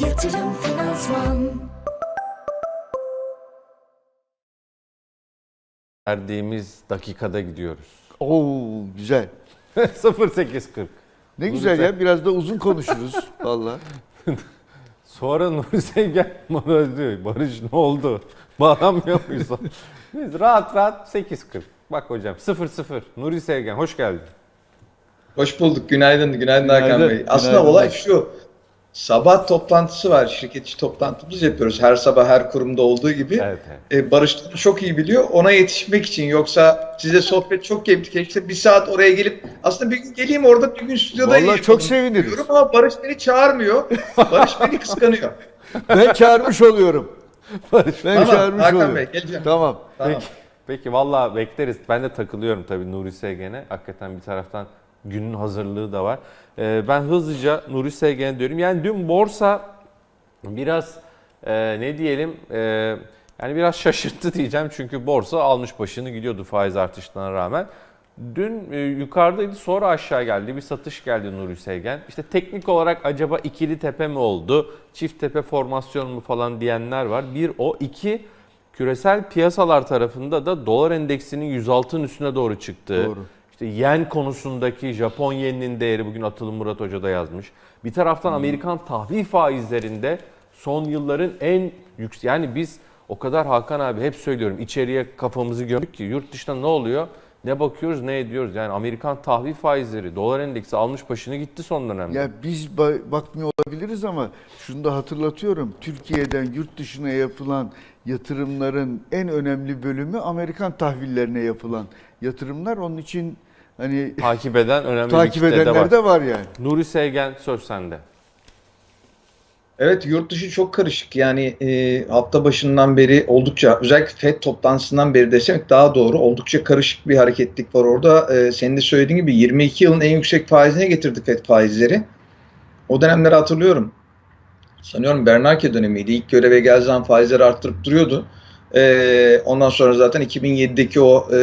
Yatırım Finansman verdiğimiz dakikada gidiyoruz. Oo güzel. 0840. Ne güzel ya biraz da uzun konuşuruz valla. Sonra Nuri Sevgen bana diyor Barış ne oldu? Bağlanmıyor muyuz? Biz rahat rahat 840. Bak hocam 00. Nuri Sevgen hoş geldin. Hoş bulduk. Günaydın. Günaydın, Günaydın, Hakan Bey. Aslında günaydın. olay şu. Sabah toplantısı var. Şirket içi toplantımız yapıyoruz. Her sabah her kurumda olduğu gibi. Evet, evet. E, Barış çok iyi biliyor. Ona yetişmek için. Yoksa size sohbet çok keyifli geçti. Bir saat oraya gelip aslında bir gün geleyim orada bir gün stüdyoda Vallahi çok seviniriz. diyorum Ama Barış beni çağırmıyor. Barış beni kıskanıyor. Ben çağırmış oluyorum. Barış. Ben tamam çağırmış Hakan oluyorum. Bey geleceğim. Tamam. Tamam. Peki, peki valla bekleriz. Ben de takılıyorum tabii Nuri Sevgen'e. Hakikaten bir taraftan günün hazırlığı da var. Ee, ben hızlıca Nuri Sevgen'e diyorum. Yani dün borsa biraz e, ne diyelim e, yani biraz şaşırttı diyeceğim. Çünkü borsa almış başını gidiyordu faiz artışlarına rağmen. Dün e, yukarıdaydı sonra aşağı geldi. Bir satış geldi Nuri Sevgen. İşte teknik olarak acaba ikili tepe mi oldu? Çift tepe formasyon mu falan diyenler var. Bir o. iki küresel piyasalar tarafında da dolar endeksinin 106'ın üstüne doğru çıktı. Doğru. İşte yen konusundaki Japon yeninin değeri bugün Atılım Murat Hoca da yazmış. Bir taraftan Amerikan tahvil faizlerinde son yılların en yüksek yani biz o kadar Hakan abi hep söylüyorum içeriye kafamızı gömdük ki yurt dışında ne oluyor? Ne bakıyoruz ne ediyoruz yani Amerikan tahvil faizleri dolar endeksi almış başını gitti son dönemde. Ya biz ba- bakmıyor olabiliriz ama şunu da hatırlatıyorum. Türkiye'den yurt dışına yapılan yatırımların en önemli bölümü Amerikan tahvillerine yapılan yatırımlar. Onun için hani Takip eden önemli bir takip de edenler var. de var yani. Nuri Sevgen söz sende. Evet yurt dışı çok karışık. Yani e, hafta başından beri oldukça özellikle FED toplantısından beri desek daha doğru oldukça karışık bir hareketlik var orada. E, senin de söylediğin gibi 22 yılın en yüksek faizine getirdi FED faizleri. O dönemleri hatırlıyorum. Sanıyorum Bernanke dönemiydi. İlk göreve geldiği zaman faizleri arttırıp duruyordu. E, ondan sonra zaten 2007'deki o e,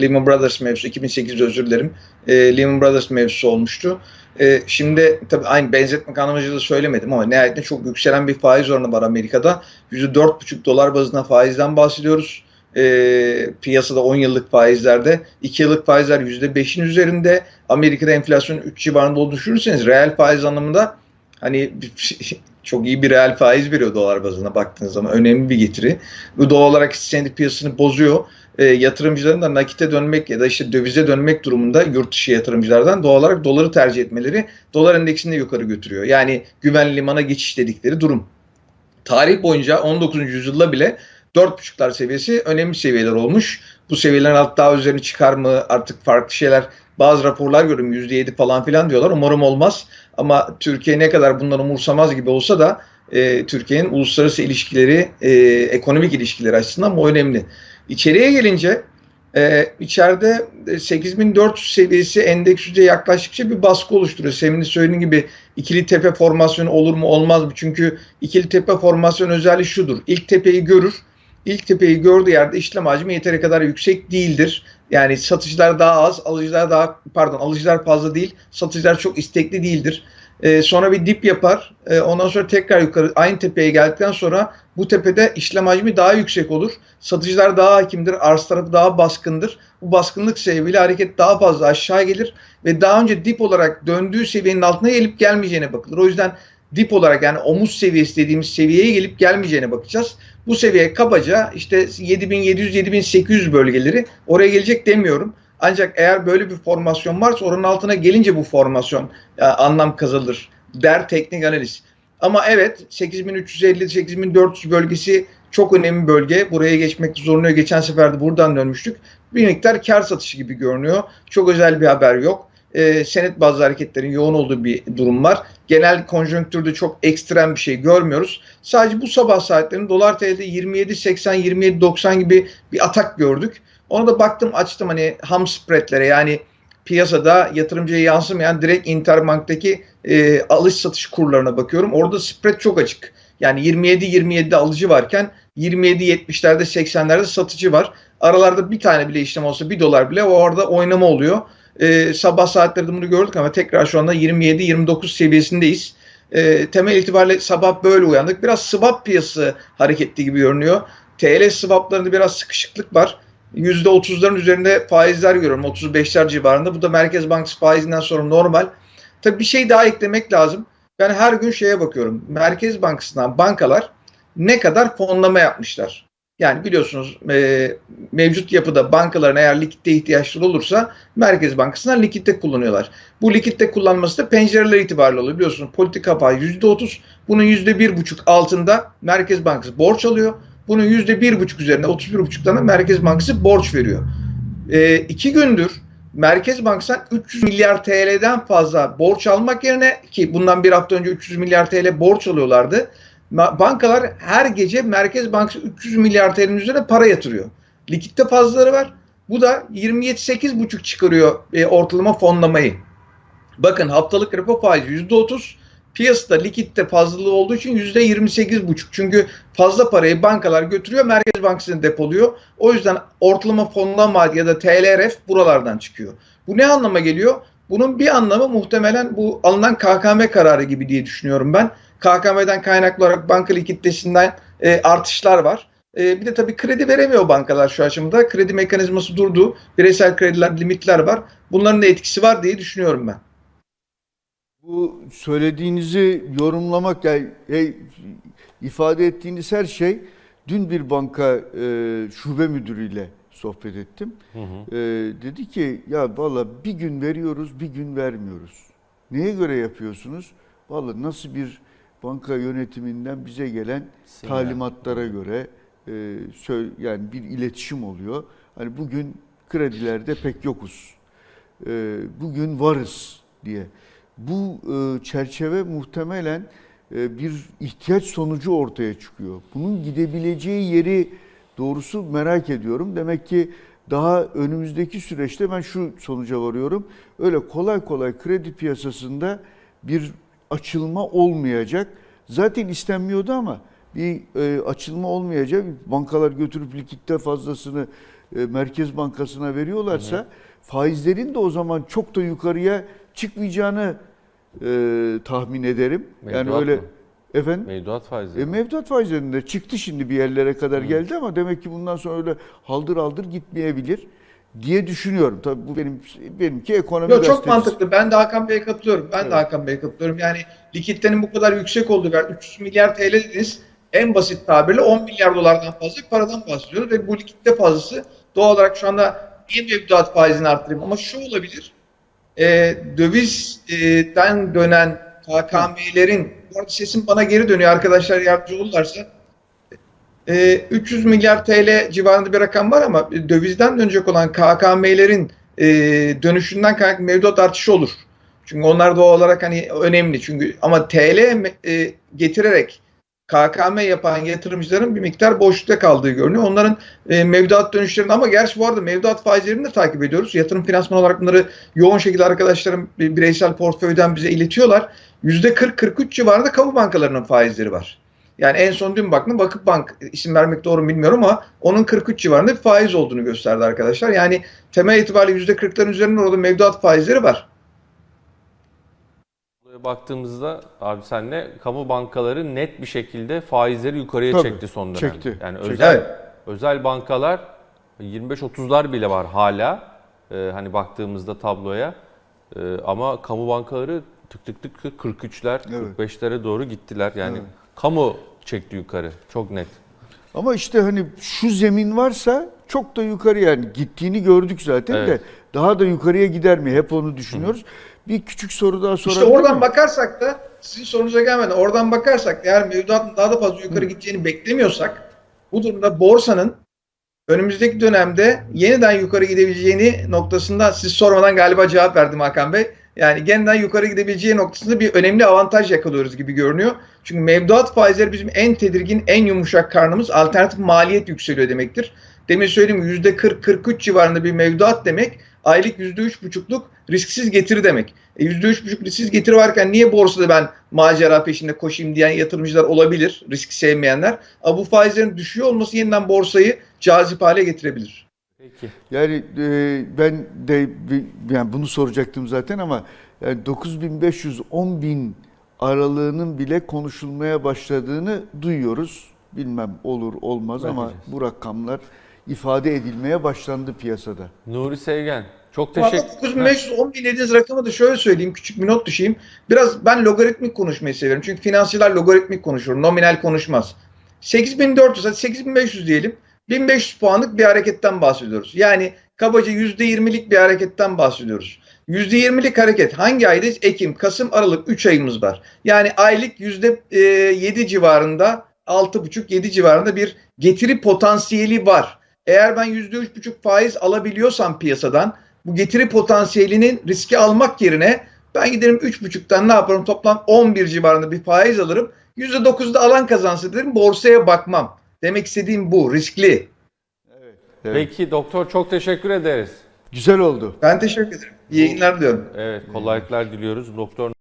Lehman Brothers mevzusu, 2008 özür dilerim, e, Lehman Brothers mevzusu olmuştu. Ee, şimdi tabii aynı benzetmek anlamıyla söylemedim ama nihayetinde çok yükselen bir faiz oranı var Amerika'da. %4,5 dolar bazında faizden bahsediyoruz. Ee, piyasada 10 yıllık faizlerde 2 yıllık faizler %5'in üzerinde. Amerika'da enflasyon 3 civarında olduğunu düşünürseniz reel faiz anlamında hani çok iyi bir reel faiz veriyor dolar bazına baktığınız zaman. Önemli bir getiri. Bu doğal olarak senedik piyasasını bozuyor e, yatırımcıların da nakite dönmek ya da işte dövize dönmek durumunda yurt dışı yatırımcılardan doğal olarak doları tercih etmeleri dolar endeksini de yukarı götürüyor. Yani güvenli limana geçiş dedikleri durum. Tarih boyunca 19. yüzyılda bile 4.5'lar seviyesi önemli seviyeler olmuş. Bu seviyelerin alt daha üzerine çıkar mı artık farklı şeyler bazı raporlar görüyorum %7 falan filan diyorlar. Umarım olmaz. Ama Türkiye ne kadar bundan umursamaz gibi olsa da e, Türkiye'nin uluslararası ilişkileri, e, ekonomik ilişkileri açısından bu önemli. İçeriye gelince e, içeride 8400 seviyesi endeks yüzeye yaklaştıkça bir baskı oluşturuyor. Senin de söylediğin gibi ikili tepe formasyonu olur mu olmaz mı? Çünkü ikili tepe formasyon özelliği şudur. İlk tepeyi görür. İlk tepeyi gördüğü yerde işlem hacmi yeteri kadar yüksek değildir. Yani satıcılar daha az, alıcılar daha pardon alıcılar fazla değil, satıcılar çok istekli değildir. Ee, sonra bir dip yapar. Ee, ondan sonra tekrar yukarı aynı tepeye geldikten sonra bu tepede işlem hacmi daha yüksek olur. Satıcılar daha hakimdir, arz tarafı daha baskındır. Bu baskınlık sebebiyle hareket daha fazla aşağı gelir ve daha önce dip olarak döndüğü seviyenin altına gelip gelmeyeceğine bakılır. O yüzden dip olarak yani omuz seviyesi dediğimiz seviyeye gelip gelmeyeceğine bakacağız. Bu seviye kabaca işte 7700-7800 bölgeleri oraya gelecek demiyorum. Ancak eğer böyle bir formasyon varsa oranın altına gelince bu formasyon e, anlam kazanır der teknik analiz. Ama evet 8350-8400 bölgesi çok önemli bölge. Buraya geçmek zorlanıyor. Geçen sefer de buradan dönmüştük. Bir miktar kar satışı gibi görünüyor. Çok özel bir haber yok. E, senet bazı hareketlerin yoğun olduğu bir durum var. Genel konjonktürde çok ekstrem bir şey görmüyoruz. Sadece bu sabah saatlerinde dolar TL'de 27.80-27.90 gibi bir atak gördük. Ona da baktım açtım hani ham spreadlere yani piyasada yatırımcıya yansımayan direkt interbanktaki e, alış satış kurlarına bakıyorum. Orada spread çok açık. Yani 27-27'de alıcı varken 27-70'lerde 80'lerde satıcı var. Aralarda bir tane bile işlem olsa bir dolar bile o orada oynama oluyor. E, sabah saatlerinde bunu gördük ama tekrar şu anda 27-29 seviyesindeyiz. E, temel itibariyle sabah böyle uyandık. Biraz swap piyasası hareketli gibi görünüyor. TL swaplarında biraz sıkışıklık var. %30'ların üzerinde faizler görüyorum. 35'ler civarında. Bu da Merkez Bankası faizinden sonra normal. Tabii bir şey daha eklemek lazım. Ben her gün şeye bakıyorum. Merkez Bankası'ndan bankalar ne kadar fonlama yapmışlar. Yani biliyorsunuz e, mevcut yapıda bankaların eğer likitte ihtiyaçları olursa Merkez Bankası'ndan likitte kullanıyorlar. Bu likitte kullanması da pencereler itibariyle oluyor. Biliyorsunuz politika faizi %30. Bunun %1,5 altında Merkez Bankası borç alıyor. Bunun %1,5 üzerine 31,5'tan da Merkez Bankası borç veriyor. E, iki gündür Merkez Bankası'ndan 300 milyar TL'den fazla borç almak yerine ki bundan bir hafta önce 300 milyar TL borç alıyorlardı. Bankalar her gece Merkez Bankası 300 milyar TL'nin üzerine para yatırıyor. Likitte fazlaları var. Bu da 27-8,5 çıkarıyor e, ortalama fonlamayı. Bakın haftalık repo faizi %30. Piyasada likitte fazlalığı olduğu için %28,5. Çünkü fazla parayı bankalar götürüyor, Merkez Bankası'na depoluyor. O yüzden ortalama fonlama ya da TLRF buralardan çıkıyor. Bu ne anlama geliyor? Bunun bir anlamı muhtemelen bu alınan KKM kararı gibi diye düşünüyorum ben. KKM'den kaynaklı olarak banka likiditesinden e, artışlar var. E, bir de tabii kredi veremiyor bankalar şu aşamada. Kredi mekanizması durdu. Bireysel krediler, limitler var. Bunların da etkisi var diye düşünüyorum ben. Bu söylediğinizi yorumlamak yani e, ifade ettiğiniz her şey dün bir banka e, şube müdürüyle sohbet ettim. E, dedi ki ya valla bir gün veriyoruz bir gün vermiyoruz. Neye göre yapıyorsunuz? Valla nasıl bir banka yönetiminden bize gelen Sinyal. talimatlara göre e, yani bir iletişim oluyor. Hani bugün kredilerde pek yokuz. E, bugün varız diye. Bu e, çerçeve muhtemelen e, bir ihtiyaç sonucu ortaya çıkıyor. Bunun gidebileceği yeri doğrusu merak ediyorum. Demek ki daha önümüzdeki süreçte ben şu sonuca varıyorum. Öyle kolay kolay kredi piyasasında bir açılma olmayacak. Zaten istenmiyordu ama bir e, açılma olmayacak. Bankalar götürüp likitte fazlasını e, Merkez Bankası'na veriyorlarsa faizlerin de o zaman çok da yukarıya çıkmayacağını e, tahmin ederim. yani Mevduat öyle mı? efendim Mevduat faizi. e, mevduat faizlerinde çıktı şimdi bir yerlere kadar geldi ama demek ki bundan sonra öyle haldır haldır gitmeyebilir diye düşünüyorum. Tabii bu benim benimki ekonomi Yok çok mantıklı. Ben de Hakan Bey'e katılıyorum. Ben Evet. de Hakan Bey'e katılıyorum. Yani likiditenin bu kadar yüksek olduğu ver 300 milyar TL dediniz. En basit tabirle 10 milyar dolardan fazla paradan bahsediyoruz ve bu likitte fazlası doğal olarak şu anda niye mevduat faizini arttırayım ama şu olabilir. E, dövizden dönen KKM'lerin bu arada sesim bana geri dönüyor arkadaşlar yardımcı olurlarsa. E, 300 milyar TL civarında bir rakam var ama dövizden dönecek olan KKM'lerin e, dönüşünden kaynaklı mevduat artışı olur. Çünkü onlar doğal olarak hani önemli. Çünkü ama TL e, getirerek KKM yapan yatırımcıların bir miktar boşlukta kaldığı görünüyor. Onların e, mevduat dönüşlerini ama gerçi bu arada mevduat faizlerini de takip ediyoruz. Yatırım finansman olarak bunları yoğun şekilde arkadaşlarım bir bireysel portföyden bize iletiyorlar. %40-43 civarında kamu bankalarının faizleri var. Yani en son dün baktım Vakıf Bank isim vermek doğru mu bilmiyorum ama onun 43 civarında bir faiz olduğunu gösterdi arkadaşlar. Yani temel itibariyle %40'ların üzerinde orada mevduat faizleri var. Baktığımızda abi senle kamu bankaları net bir şekilde faizleri yukarıya Tabii, çekti son dönemde. çekti, Yani çekti. özel Evet. özel bankalar 25-30'lar bile var hala. Ee, hani baktığımızda tabloya. Ee, ama kamu bankaları tık tık tık 43'ler, Evet. 45'lere doğru gittiler. Yani Evet. kamu çekti yukarı. Çok net. Ama işte hani şu zemin varsa çok da yukarı yani gittiğini gördük zaten de Evet. daha da yukarıya gider mi? Hep onu düşünüyoruz. Bir küçük soru daha sorabilir İşte oradan miyim? bakarsak da sizin sorunuza gelmeden oradan bakarsak eğer mevduatın daha da fazla yukarı gideceğini beklemiyorsak bu durumda borsanın önümüzdeki dönemde yeniden yukarı gidebileceğini noktasında siz sormadan galiba cevap verdim Hakan Bey. Yani yeniden yukarı gidebileceği noktasında bir önemli avantaj yakalıyoruz gibi görünüyor. Çünkü mevduat faizleri bizim en tedirgin, en yumuşak karnımız alternatif maliyet yükseliyor demektir. Demin söylediğim gibi %40-43 civarında bir mevduat demek aylık %3,5'luk risksiz getiri demek. E %3,5 risksiz getiri varken niye borsada ben macera peşinde koşayım diyen yatırımcılar olabilir, risk sevmeyenler. Ama bu faizlerin düşüyor olması yeniden borsayı cazip hale getirebilir. Peki. Yani e, ben de bir- yani bunu soracaktım zaten ama yani 9500 bin aralığının bile konuşulmaya başladığını duyuyoruz. Bilmem olur olmaz ama Bakacağız. bu rakamlar ifade edilmeye başlandı piyasada. Nuri Sevgen çok teşekkür 9510 bin dediğiniz rakamı da şöyle söyleyeyim. Küçük bir not düşeyim. Biraz ben logaritmik konuşmayı seviyorum. Çünkü finansçılar logaritmik konuşur. Nominal konuşmaz. 8400 hadi 8500 diyelim. 1500 puanlık bir hareketten bahsediyoruz. Yani kabaca %20'lik bir hareketten bahsediyoruz. %20'lik hareket hangi aydayız? Ekim, Kasım, Aralık 3 ayımız var. Yani aylık %7 civarında 6,5-7 civarında bir getiri potansiyeli var. Eğer ben %3,5 faiz alabiliyorsam piyasadan bu getiri potansiyelinin riski almak yerine ben giderim 3,5'tan ne yaparım toplam 11 civarında bir faiz alırım. %9'da alan kazansın derim borsaya bakmam. Demek istediğim bu riskli. Evet. Peki doktor çok teşekkür ederiz. Güzel oldu. Ben teşekkür ederim. İyi yayınlar diliyorum. Evet kolaylıklar diliyoruz. Doktor